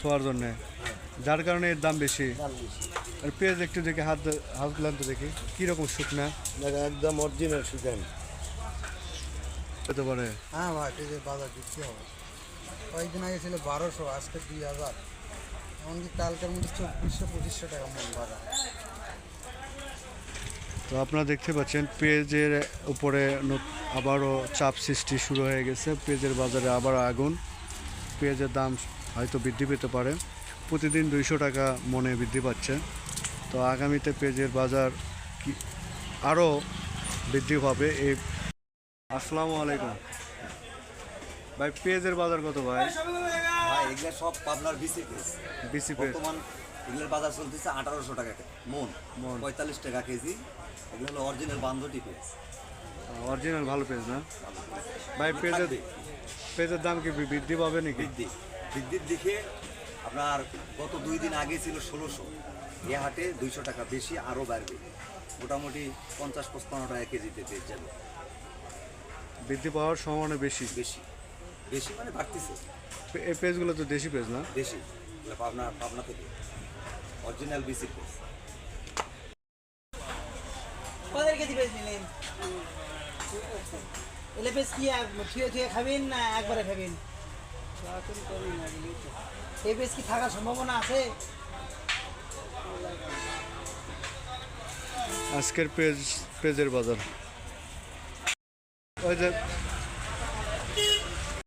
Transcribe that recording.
ছোঁয়ার জন্য। যার কারণে এর দাম বেশি। আর পেঁয়াজ একটু দেখি হাত হাত গুলান তো দেখি কীরকম শুকনা? একদম অরিজিনাল শুকান হতে পারে হ্যাঁ ভাই বাজার বিক্রি হবে। কয়েকদিন আগে ছিল বারোশো আজকে দুই হাজার। এমনকি কালকের মধ্যে চব্বিশশো পঁচিশশো টাকা মন বাজার। তো আপনারা দেখতে পাচ্ছেন পেঁয়াজের উপরে আবারও চাপ সৃষ্টি শুরু হয়ে গেছে। পেঁয়াজের বাজারে আবার আগুন। পেঁয়াজের দাম হয়তো বৃদ্ধি পেতে পারে। প্রতিদিন দুইশো টাকা মনে বৃদ্ধি পাচ্ছে। তো আগামীতে পেঁয়াজের বাজার কি আরও বৃদ্ধি পাবে এই আসসালামু আলাইকুম। ভাই পেঁয়াজের বাজার কত ভাই? ভাই এগুলো সব পাবনার বিসি পিস বিসি পেঁয়াজ বর্তমান এগুলোর বাজার চলতেছে আঠারোশো টাকা মন মন। পঁয়তাল্লিশ টাকা কেজি। এগুলো হলো অরিজিনাল বান্ধটি পেঁয়াজ। অরিজিনাল ভালো পেঁয়াজ না? ভাই পেঁয়াজের। পেঁয়াজের দাম কি বৃদ্ধি পাবে নাকি? বৃদ্ধি। বৃদ্ধির দিকে আপনার গত দুই দিন আগে ছিল ষোলোশো। এ হাটে দুইশো টাকা বেশি আরও বাড়বে। মোটামুটি পঞ্চাশ পঁচপান্ন টাকা কেজিতে পেয়ে যাবে। বৃদ্ধি পাওয়ার সম্ভাবনা বেশি? বেশি। বেশি মানে বাড়তেছে। এই পেজগুলো তো দেশি পেজ না? দেশি। পাবনা পাবনা থেকে। অরিজিনাল বিসি পেজ কেজি পেঁয়াজ নিলেন? এলে পেঁয়াজ কি থুয়ে থুয়ে খাবেন না একবারে খাবেন? এলেপেস কি থাকার সম্ভাবনা আছে? আজকের পেজ, পেজের বাজার। ওই যে